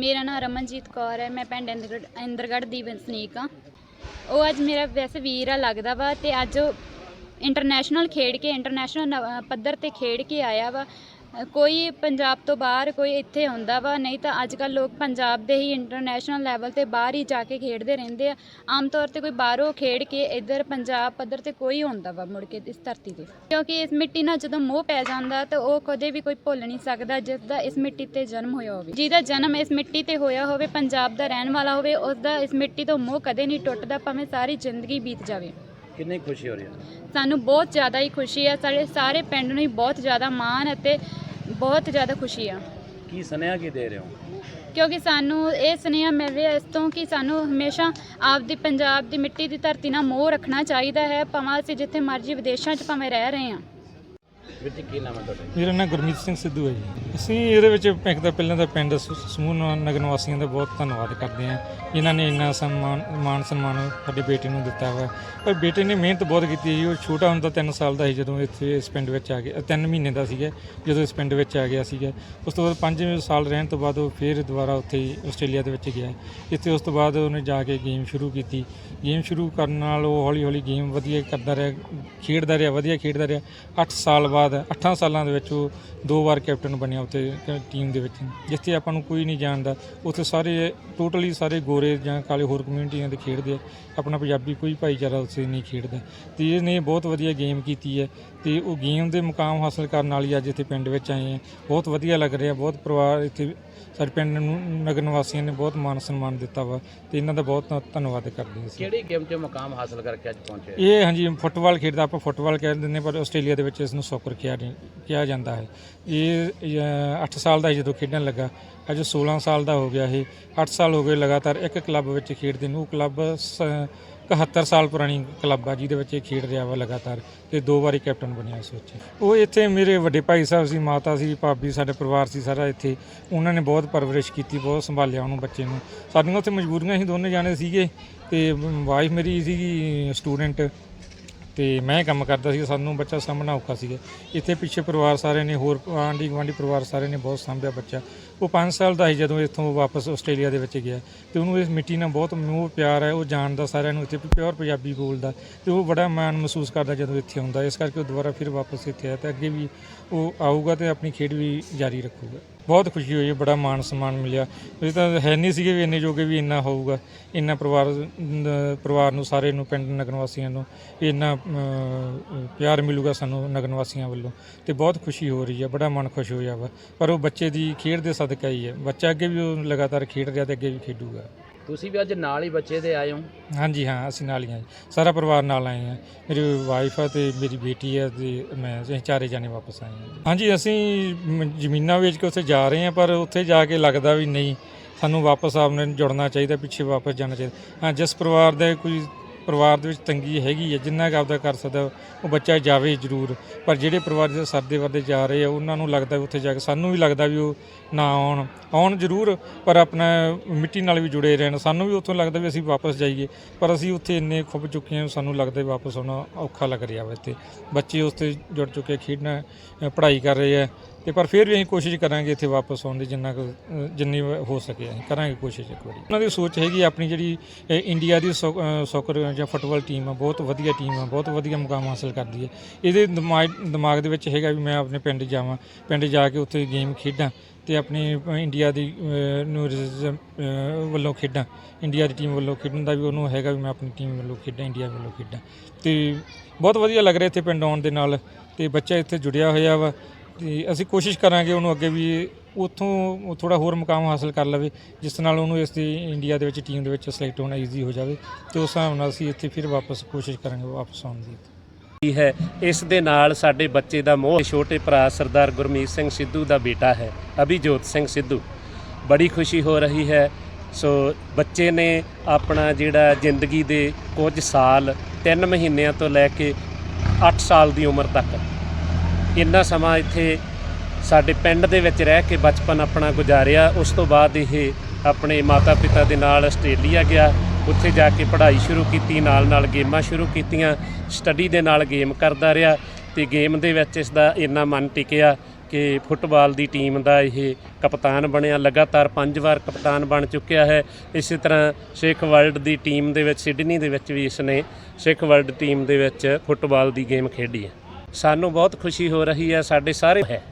ਮੇਰਾ ਨਾਮ ਰਮਨਜੀਤ ਕੌਰ ਹੈ, ਮੈਂ ਪਿੰਡ ਇੰਦਰਗੜ੍ਹ ਇੰਦਰਗੜ੍ਹ ਦੀ ਵਸਨੀਕ ਹਾਂ। ਉਹ ਅੱਜ ਮੇਰਾ ਵੈਸੇ ਵੀਰ ਆ ਲੱਗਦਾ ਵਾ ਤੇ ਅੱਜ ਉਹ ਇੰਟਰਨੈਸ਼ਨਲ ਖੇਡ ਕੇ ਇੰਟਰਨੈਸ਼ਨਲ ਪੱਧਰ ਤੇ ਖੇਡ ਕੇ ਆਇਆ ਵਾ। ਕੋਈ ਪੰਜਾਬ ਤੋਂ ਬਾਹਰ ਕੋਈ ਇੱਥੇ ਹੁੰਦਾ ਵਾ, ਨਹੀਂ ਤਾਂ ਅੱਜ ਕੱਲ ਲੋਕ ਪੰਜਾਬ ਦੇ ਹੀ ਇੰਟਰਨੈਸ਼ਨਲ ਲੈਵਲ ਤੇ ਬਾਹਰ ਹੀ ਜਾ ਕੇ ਖੇਡਦੇ ਰਹਿੰਦੇ ਆ। ਆਮ ਤੌਰ ਤੇ ਕੋਈ ਬਾਹਰੋਂ ਖੇਡ ਕੇ ਇੱਧਰ ਪੰਜਾਬ ਪੱਧਰ ਤੇ ਕੋਈ ਹੁੰਦਾ ਵਾ ਮੁੜ ਕੇ ਇਸ ਧਰਤੀ ਤੇ। ਕਿਉਂਕਿ ਇਸ ਮਿੱਟੀ ਨਾਲ ਜਦੋਂ ਮੋਹ ਪੈ ਜਾਂਦਾ ਤਾਂ ਉਹ ਕਦੇ ਵੀ ਕੋਈ ਭੁੱਲ ਨਹੀਂ ਸਕਦਾ ਜਿਸ ਦਾ ਇਸ ਮਿੱਟੀ ਤੇ ਜਨਮ ਹੋਇਆ ਹੋਵੇ। ਜਿਹਦਾ ਜਨਮ ਇਸ ਮਿੱਟੀ ਤੇ ਹੋਇਆ ਹੋਵੇ, ਪੰਜਾਬ ਦਾ ਰਹਿਣ ਵਾਲਾ ਹੋਵੇ ਉਸ ਦਾ ਇਸ ਮਿੱਟੀ ਤੋਂ ਮੋਹ ਕਦੇ ਨਹੀਂ ਟੁੱਟਦਾ, ਭਾਵੇਂ ਸਾਰੀ ਜ਼ਿੰਦਗੀ ਬੀਤ ਜਾਵੇ। ਕਿੰਨੀ ਖੁਸ਼ੀ ਹੋ ਰਹੀ ਹੈ? ਸਾਨੂੰ ਬਹੁਤ ਜ਼ਿਆਦਾ ਹੀ ਖੁਸ਼ੀ ਹੈ ਸਾਡੇ ਸਾਰੇ ਪਿੰਡ ਨੂੰ ਹੀ ਬਹੁਤ ਜ਼ਿਆਦਾ ਮਾਣ ਅਤੇ ਬਹੁਤ ਜ਼ਿਆਦਾ ਖੁਸ਼ੀ ਆ। ਕੀ ਸੁਨੇਹਾ ਕੀ ਦੇ ਰਹੇ ਹੋ? ਕਿਉਂਕਿ ਸਾਨੂੰ ਇਹ ਸੁਨੇਹਾ ਮਿਲ ਰਿਹਾ ਇਸ ਤੋਂ ਕਿ ਸਾਨੂੰ ਹਮੇਸ਼ਾ ਆਪਦੀ ਪੰਜਾਬ ਦੀ ਮਿੱਟੀ ਦੀ ਧਰਤੀ ਨਾਲ ਮੋਹ ਰੱਖਣਾ ਚਾਹੀਦਾ ਹੈ ਭਾਵੇਂ ਅਸੀਂ ਜਿੱਥੇ ਮਰਜ਼ੀ ਵਿਦੇਸ਼ਾਂ 'ਚ ਭਾਵੇਂ ਰਹਿ ਰਹੇ ਹਾਂ। ਵੀਰ ਜੀ ਕੀ ਨਾਮ ਹੈ ਤੁਹਾਡਾ? ਮੇਰਾ ਨਾਮ ਗੁਰਮੀਤ ਸਿੰਘ ਸਿੱਧੂ ਹੈ ਜੀ। ਅਸੀਂ ਇਹਦੇ ਵਿੱਚ ਇੱਕ ਤਾਂ ਪਹਿਲਾਂ ਤਾਂ ਪਿੰਡ ਸ- ਸਮੂਹ ਨ- ਨਗਰ ਨਿਵਾਸੀਆਂ ਦਾ ਬਹੁਤ ਧੰਨਵਾਦ ਕਰਦੇ ਹਾਂ। ਜਿਨ੍ਹਾਂ ਨੇ ਇੰਨਾ ਸਨਮਾਨ ਮਾਨ ਸਨਮਾਨ ਸਾਡੇ ਬੇਟੇ ਨੂੰ ਦਿੱਤਾ ਵਾ। ਪਰ ਬੇਟੇ ਨੇ ਮਿਹਨਤ ਬਹੁਤ ਕੀਤੀ ਜੀ। ਉਹ ਛੋਟਾ ਹੁੰਦਾ 3 ਸਾਲ ਦਾ ਸੀ ਜਦੋਂ ਇੱਥੇ ਇਸ ਪਿੰਡ ਵਿੱਚ ਆ ਗਿਆ 3 ਮਹੀਨੇ ਦਾ ਸੀਗਾ, ਜਦੋਂ ਇਸ ਪਿੰਡ ਵਿੱਚ ਆ ਗਿਆ ਸੀਗਾ। ਉਸ ਤੋਂ ਬਾਅਦ 5 ਸਾਲ ਰਹਿਣ ਤੋਂ ਬਾਅਦ ਉਹ ਫਿਰ ਦੁਬਾਰਾ ਉੱਥੇ ਹੀ ਆਸਟ੍ਰੇਲੀਆ ਦੇ ਵਿੱਚ ਗਿਆ। ਇੱਥੇ ਉਸ ਤੋਂ ਬਾਅਦ ਉਹਨੇ ਜਾ ਕੇ ਗੇਮ ਸ਼ੁਰੂ ਕੀਤੀ। ਗੇਮ ਸ਼ੁਰੂ ਕਰਨ ਨਾਲ ਉਹ ਹੌਲੀ ਹੌਲੀ ਗੇਮ ਵਧੀਆ ਕਰਦਾ ਰਿਹਾ, ਖੇਡਦਾ ਰਿਹਾ, ਵਧੀਆ ਖੇਡਦਾ ਰਿਹਾ। 8 ਸਾਲ ਬਾਅਦ ਬਾਅਦ 8 ਸਾਲਾਂ ਦੇ ਵਿੱਚ ਉਹ ਦੋ ਵਾਰ ਕੈਪਟਨ ਬਣਿਆ ਉੱਥੇ ਟੀਮ ਦੇ ਵਿੱਚ। ਜਿੱਥੇ ਆਪਾਂ ਨੂੰ ਕੋਈ ਨਹੀਂ ਜਾਣਦਾ। ਉੱਥੇ ਸਾਰੇ ਟੋਟਲੀ ਸਾਰੇ ਗੋਰੇ ਜਾਂ ਕਾਲੇ ਹੋਰ ਕਮਿਊਨਿਟੀਆਂ ਦੇ ਖੇਡਦੇ ਆ। ਆਪਣਾ ਪੰਜਾਬੀ ਕੋਈ ਭਾਈਚਾਰਾ ਉੱਥੇ ਨਹੀਂ ਖੇਡਦਾ। ਤੇ ਇਹਨੇ ਬਹੁਤ ਵਧੀਆ ਗੇਮ ਕੀਤੀ ਹੈ। ਤੇ ਉਹ ਗੇਮ ਦੇ ਮੁਕਾਮ ਹਾਸਲ ਕਰਨ ਵਾਲੀ ਅੱਜ ਇੱਥੇ ਪਿੰਡ ਵਿੱਚ ਆਏ ਆ ਬਹੁਤ ਵਧੀਆ ਲੱਗ ਰਿਹਾ ਬਹੁਤ ਪਰਿਵਾਰ ਇੱਥੇ ਸਾਡੇ ਪਿੰਡ ਨੂੰ ਨਗਰ ਨਿਵਾਸੀਆਂ ਨੇ ਬਹੁਤ ਮਾਨ ਸਨਮਾਨ ਦਿੱਤਾ ਵਾ ਤੇ ਇਹਨਾਂ ਦਾ ਬਹੁਤ ਧੰਨਵਾਦ ਕਰਦੇ ਹਾਂ ਅਸੀਂ। ਕਿਹੜੀ ਗੇਮ 'ਚ ਮੁਕਾਮ ਹਾਸਲ ਕਰਕੇ ਅੱਜ ਪਹੁੰਚੇ? ਇਹ ਹਾਂਜੀ ਫੁੱਟਬਾਲ ਖੇਡਦਾ ਆਪਾਂ ਫੁੱਟਬਾਲ ਕਹਿ ਦਿੰਦੇ ਪਰ ਆਸਟ੍ਰੇਲੀਆ ਦੇ ਵਿੱਚ ਇਸ ਨੂੰ ਸੌਕਰ ਕਿਹਾ ਨਹੀਂ- ਕਿਹਾ ਜਾਂਦਾ ਹੈ। ਇਹ 8 ਸਾਲ ਦਾ ਜਦੋਂ ਖੇਡਣ ਲੱਗਾ ਅੱਜ 16 ਸਾਲ ਦਾ ਹੋ ਗਿਆ ਇਹ। 8 ਸਾਲ ਹੋ ਗਏ ਲਗਾਤਾਰ ਇੱਕ ਕਲੱਬ ਵਿੱਚ ਖੇਡਦੇ ਨੂੰ ਉਹ ਕਲੱਬ 71 ਸਾਲ ਪੁਰਾਣੀ ਕਲੱਬ ਆ, ਜਿਹਦੇ ਵਿੱਚ ਇਹ ਖੇਡ ਰਿਹਾ ਵਾ ਲਗਾਤਾਰ ਤੇ ਦੋ ਵਾਰੀ ਕੈਪਟਨ ਬਣਿਆ ਇਸ ਵਿੱਚ। ਉਹ ਇੱਥੇ ਮੇਰੇ ਵੱਡੇ ਭਾਈ ਸਾਹਿਬ ਸੀ, ਮਾਤਾ ਸੀ, ਭਾਬੀ, ਸਾਡੇ ਪਰਿਵਾਰ ਸੀ ਸਾਰਾ ਇੱਥੇ। ਉਹਨਾਂ ਨੇ ਬਹੁਤ ਪਰਵਰਿਸ਼ ਕੀਤੀ, ਬਹੁਤ ਸੰਭਾਲਿਆ ਉਹਨੂੰ ਬੱਚੇ ਨੂੰ। ਸਾਡੀਆਂ ਉੱਥੇ ਮਜਬੂਰੀਆਂ ਸੀ, ਦੋਨੇ ਜਾਣੇ ਸੀਗੇ ਤੇ ਵਾਈਫ ਮੇਰੀ ਸੀਗੀ ਸਟੂਡੈਂਟ ਤੇ ਮੈਂ ਕੰਮ ਕਰਦਾ ਸੀ ਸਾਨੂੰ ਬੱਚਾ ਸਾਂਭਣਾ ਔਖਾ ਸੀਗਾ। ਇੱਥੇ ਪਿੱਛੇ ਪਰਿਵਾਰ ਸਾਰੇ ਨੇ, ਹੋਰ ਆਂਢੀ ਗੁਆਂਢੀ ਪਰਿਵਾਰ ਸਾਰੇ ਨੇ ਬਹੁਤ ਸਾਂਭਿਆ ਬੱਚਾ। ਉਹ 5 ਸਾਲ ਦਾ ਸੀ ਜਦੋਂ ਇੱਥੋਂ ਵਾਪਸ ਆਸਟ੍ਰੇਲੀਆ ਦੇ ਵਿੱਚ ਗਿਆ ਤੇ ਉਹਨੂੰ ਇਸ ਮਿੱਟੀ ਨਾਲ ਬਹੁਤ ਮੋਹ, ਪਿਆਰ ਹੈ, ਉਹ ਜਾਣਦਾ ਸਾਰਿਆਂ ਨੂੰ ਇੱਥੇ ਪਿਓਰ ਪੰਜਾਬੀ ਬੋਲਦਾ ਤੇ ਉਹ ਬੜਾ ਮਾਣ ਮਹਿਸੂਸ ਕਰਦਾ ਜਦੋਂ ਇੱਥੇ ਆਉਂਦਾ, ਇਸ ਕਰਕੇ ਉਹ ਦੁਬਾਰਾ ਫਿਰ ਵਾਪਸ ਇੱਥੇ ਆਇਆ ਤੇ ਅੱਗੇ ਵੀ ਉਹ ਆਊਗਾ ਤੇ ਆਪਣੀ ਖੇਡ ਵੀ ਜਾਰੀ ਰੱਖੂਗਾ। ਬਹੁਤ ਖੁਸ਼ੀ ਹੋਈ ਹੈ ਬੜਾ ਮਾਣ ਸਨਮਾਨ ਮਿਲਿਆ। ਇਹ ਤਾਂ ਹੈ ਨਹੀਂ ਸੀਗੇ ਵੀ ਇੰਨੇ ਜੋਗੇ ਵੀ ਇੰਨਾ ਹੋਊਗਾ। ਇੰਨਾ ਪਰਿਵਾਰ ਪਰਿਵਾਰ ਨੂੰ, ਸਾਰੇ ਨੂੰ, ਪਿੰਡ ਨਗਰ ਵਾਸੀਆਂ ਨੂੰ ਵੀ ਇੰਨਾ ਪਿਆਰ ਮਿਲੂਗਾ ਸਾਨੂੰ ਨਗਰ ਵਾਸੀਆਂ ਵੱਲੋਂ। ਤੇ ਬਹੁਤ ਖੁਸ਼ੀ ਹੋ ਰਹੀ ਹੈ ਬੜਾ ਮਨ ਖੁਸ਼ ਹੋਇਆ ਵਾ। ਪਰ ਉਹ ਬੱਚੇ ਦੀ ਖੇਡ ਦੇ ਸਦਕਾ ਹੀ ਹੈ ਬੱਚਾ ਅੱਗੇ ਵੀ ਉਹ ਲਗਾਤਾਰ ਖੇਡ ਰਿਹਾ ਤੇ ਅੱਗੇ ਵੀ ਖੇਡੂਗਾ। ਤੁਸੀਂ ਵੀ ਅੱਜ ਨਾਲ ਹੀ ਬੱਚੇ ਦੇ ਆਏ ਹੋ? ਹਾਂਜੀ, ਹਾਂ, ਅਸੀਂ ਨਾਲ ਹੀ ਹਾਂ ਸਾਰਾ ਪਰਿਵਾਰ ਨਾਲ ਆਏ ਹਾਂ। ਮੇਰੀ ਵਾਈਫ ਆ ਤੇ ਮੇਰੀ ਬੇਟੀ ਆ ਤੇ ਮੈਂ, ਅਸੀਂ ਚਾਰੇ ਜਾਣੇ ਵਾਪਸ ਆਏ ਹਾਂ ਹਾਂਜੀ, ਅਸੀਂ ਮ- ਜ਼ਮੀਨਾਂ ਵੇਚ ਕੇ ਉੱਥੇ ਜਾ ਰਹੇ ਹਾਂ, ਪਰ ਉੱਥੇ ਜਾ ਕੇ ਲੱਗਦਾ ਵੀ ਨਹੀਂ। ਸਾਨੂੰ ਵਾਪਸ ਆਪਣੇ ਜੁੜਨਾ ਚਾਹੀਦਾ, ਪਿੱਛੇ ਵਾਪਸ ਜਾਣਾ ਚਾਹੀਦਾ। ਹਾਂ, ਜਿਸ ਪਰਿਵਾਰ ਦੇ ਕੋਈ ਪਰਿਵਾਰ ਦੇ ਵਿੱਚ ਤੰਗੀ ਹੈਗੀ ਹੈ ਜਿੰਨਾ ਕੁ ਆਪਦਾ ਕਰ ਸਕਦਾ, ਉਹ ਬੱਚਾ ਜਾਵੇ ਜ਼ਰੂਰ। ਪਰ ਜਿਹੜੇ ਪਰਿਵਾਰ ਦੇ ਸਰਦੇ ਵਰਦੇ ਜਾ ਰਹੇ ਆ, ਉਹਨਾਂ ਨੂੰ ਲੱਗਦਾ ਵੀ ਉੱਥੇ ਜਾ ਕੇ, ਸਾਨੂੰ ਵੀ ਲੱਗਦਾ ਵੀ ਉਹ ਨਾ ਆਉਣ। ਆਉਣ ਜ਼ਰੂਰ, ਪਰ ਆਪਣਾ ਮਿੱਟੀ ਨਾਲ ਵੀ ਜੁੜੇ ਰਹਿਣ। ਸਾਨੂੰ ਵੀ ਉੱਥੋਂ ਲੱਗਦਾ ਵੀ ਅਸੀਂ ਵਾਪਸ ਜਾਈਏ, ਪਰ ਅਸੀਂ ਉੱਥੇ ਇੰਨੇ ਖੁੱਬ ਚੁੱਕੇ ਹਾਂ, ਸਾਨੂੰ ਲੱਗਦਾ ਵਾਪਸ ਆਉਣਾ ਔਖਾ ਲੱਗ ਰਿਹਾ ਵਾ ਇੱਥੇ। ਬੱਚੇ ਉਸ 'ਤੇ ਜੁੜ ਚੁੱਕੇ, ਖੇਡਣਾ, ਪੜ੍ਹਾਈ ਕਰ ਰਹੇ ਆ। ਤੇ ਪਰ ਫਿਰ ਵੀ ਅਸੀਂ ਕੋਸ਼ਿਸ਼ ਕਰਾਂਗੇ ਇੱਥੇ ਵਾਪਸ ਆਉਣ ਦੀ ਜਿੰਨਾ ਕੁ ਜਿੰਨੀ ਹੋ ਸਕੇ ਅਸੀਂ ਕਰਾਂਗੇ ਕੋਸ਼ਿਸ਼ ਇੱਕ ਵਾਰੀ। ਉਹਨਾਂ ਦੀ ਸੋਚ ਹੈਗੀ ਆਪਣੀ ਜਿਹੜੀ ਇੰਡੀਆ ਦੀ ਸੌ- ਅ, ਸੌਕਰ ਜਾਂ ਫੁੱਟਬਾਲ ਟੀਮ ਆ ਬਹੁਤ ਵਧੀਆ ਟੀਮ ਆ ਬਹੁਤ ਵਧੀਆ ਮੁਕਾਮ ਹਾਸਲ ਕਰਦੀ ਹੈ ਇਹਦੇ ਦਿਮਾਗ ਦਿਮਾਗ ਦੇ ਵਿੱਚ ਹੈਗਾ ਵੀ ਮੈਂ ਆਪਣੇ ਪਿੰਡ ਜਾਵਾਂ ਪਿੰਡ ਜਾ ਕੇ ਉੱਥੇ ਗੇਮ ਖੇਡਾਂ ਤੇ ਆਪਣੀ ਇੰਡੀਆ ਦੀ ਨੂੰ ਰਿਜ਼ਮ, ਵੱਲੋਂ ਖੇਡਾਂ ਇੰਡੀਆ ਦੀ ਟੀਮ ਵੱਲੋਂ ਖੇਡਣ ਦਾ ਵੀ ਉਹਨੂੰ ਹੈਗਾ ਵੀ ਮੈਂ ਆਪਣੀ ਟੀਮ ਵੱਲੋਂ ਖੇਡਾਂ ਇੰਡੀਆ ਵੱਲੋਂ ਖੇਡਾਂ। ਤੇ ਬਹੁਤ ਵਧੀਆ ਲੱਗ ਰਿਹਾ ਇੱਥੇ ਪਿੰਡ ਆਉਣ ਦੇ ਨਾਲ ਤੇ ਬੱਚਾ ਇੱਥੇ ਜੁੜਿਆ ਹੋਇਆ ਵਾ ਤੇ ਅਸੀਂ ਕੋਸ਼ਿਸ਼ ਕਰਾਂਗੇ ਉਹਨੂੰ ਅੱਗੇ ਵੀ ਉੱਥੋਂ ਥੋੜਾ ਹੋਰ ਮੁਕਾਮ ਹਾਸਲ ਕਰ ਲਵੇ, ਜਿਸ ਨਾਲ ਉਹਨੂੰ ਇਸ ਦੀ ਇੰਡੀਆ ਦੇ ਵਿੱਚ ਟੀਮ ਦੇ ਵਿੱਚ ਸਿਲੈਕਟ ਹੋਣਾ ਈਜ਼ੀ ਹੋ ਜਾਵੇ ਤੇ ਉਸ ਹਿਸਾਬ ਨਾਲ ਅਸੀਂ ਇੱਥੇ ਫਿਰ ਵਾਪਸ ਕੋਸ਼ਿਸ਼ ਕਰਾਂਗੇ, ਵਾਪਸ ਆਉਣ ਦੀ। ਕੀ ਹੈ, ਇਸ ਦੇ ਨਾਲ ਸਾਡੇ ਬੱਚੇ ਦਾ ਮੋਹ ਛੋਟੇ ਭਰਾ ਸਰਦਾਰ ਗੁਰਮੀਤ ਸਿੰਘ ਸਿੱਧੂ ਦਾ ਬੇਟਾ ਹੈ, ਅਭਿਜੋਤ ਸਿੰਘ ਸਿੱਧੂ। ਬੜੀ ਖੁਸ਼ੀ ਹੋ ਰਹੀ ਹੈ, ਸੋ ਬੱਚੇ ਨੇ ਆਪਣਾ ਜਿਹੜਾ ਜ਼ਿੰਦਗੀ ਦੇ ਕੁਝ ਸਾਲ 3 ਮਹੀਨਿਆਂ ਤੋਂ ਲੈ ਕੇ 8 ਸਾਲ ਦੀ ਉਮਰ ਤੱਕ ਇੰਨਾ ਸਮਾਂ ਇੱਥੇ ਸਾਡੇ ਪਿੰਡ ਦੇ ਵਿੱਚ ਰਹਿ ਕੇ ਬਚਪਨ ਆਪਣਾ ਗੁਜ਼ਾਰਿਆ, ਉਸ ਤੋਂ ਬਾਅਦ ਇਹ ਆਪਣੇ ਮਾਤਾ-ਪਿਤਾ ਦੇ ਨਾਲ ਆਸਟ੍ਰੇਲੀਆ ਗਿਆ। ਉੱਥੇ ਜਾ ਕੇ ਪੜ੍ਹਾਈ ਸ਼ੁਰੂ ਕੀਤੀ, ਨਾਲ-ਨਾਲ ਗੇਮਾਂ ਸ਼ੁਰੂ ਕੀਤੀਆਂ, ਸਟੱਡੀ ਦੇ ਨਾਲ ਗੇਮ ਕਰਦਾ ਰਿਹਾ ਤੇ ਗੇਮ ਦੇ ਵਿੱਚ ਇਸ ਦਾ ਇੰਨਾ ਮਨ ਟਿਕਿਆ ਕਿ ਫੁੱਟਬਾਲ ਦੀ ਟੀਮ ਦਾ ਇਹ ਕਪਤਾਨ ਬਣਿਆ। ਲਗਾਤਾਰ ਪੰਜ ਵਾਰ ਕਪਤਾਨ ਬਣ ਚੁੱਕਿਆ ਹੈ। ਇਸੇ ਤਰ੍ਹਾਂ ਸਿੱਖ ਵਰਲਡ ਦੀ ਟੀਮ ਦੇ ਵਿੱਚ, ਸਿਡਨੀ ਦੇ ਵਿੱਚ ਵੀ ਇਸ ਨੇ ਸਿੱਖ ਵਰਲਡ ਟੀਮ ਦੇ ਵਿੱਚ ਫੁੱਟਬਾਲ ਦੀ ਗੇਮ ਖੇਡੀ ਹੈ। ਸਾਨੂੰ ਬਹੁਤ ਖੁਸ਼ੀ ਹੋ ਰਹੀ ਹੈ ਸਾਡੇ ਸਾਰੇ ਹੈ।